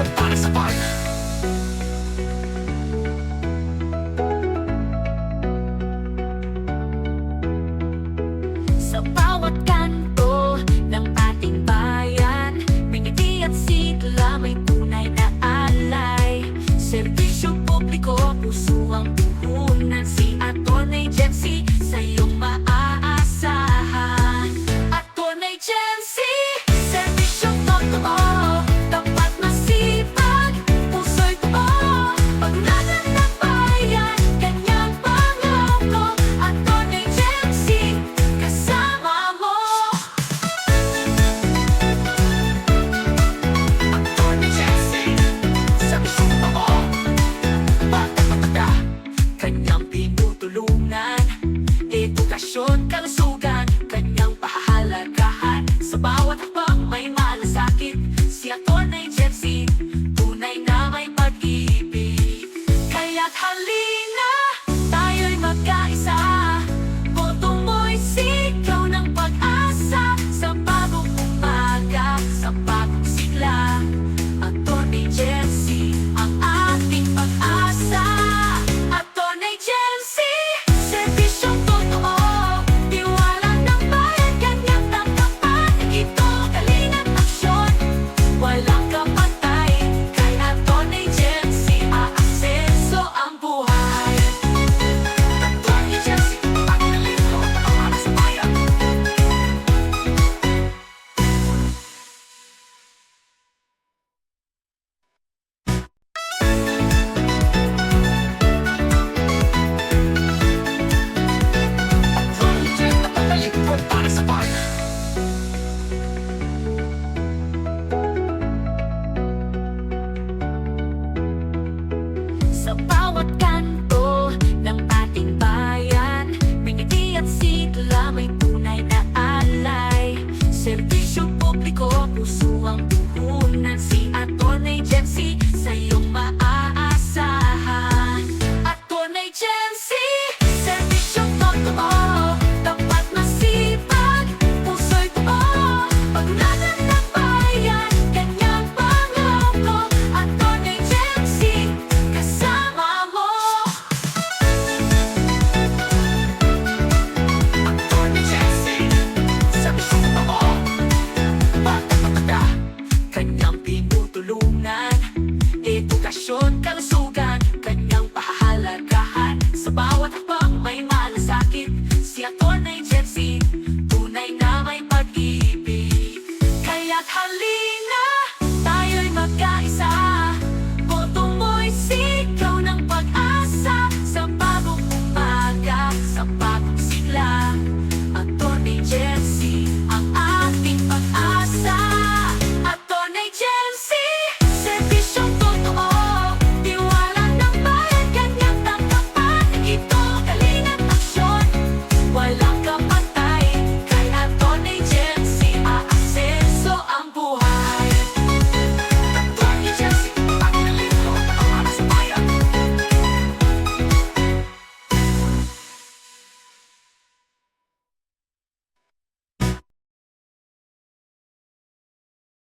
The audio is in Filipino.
So fighting. ang pinutulungan. Edukasyon, kalusugan, kanyang pahalagahan Sa bawat hakbang may malasakit. Siya to the power. edukasyon, kalusugan Kanyang pahahalagahan. Sa bawat hakbang may malasakit Si Atonay Jetsi Tunay na may pag-ibig. Kaya't halina Tayo'y magkaisa Boto mo'y sigaw ng pag-asa Sa bagong umaga Sa bagong sigla.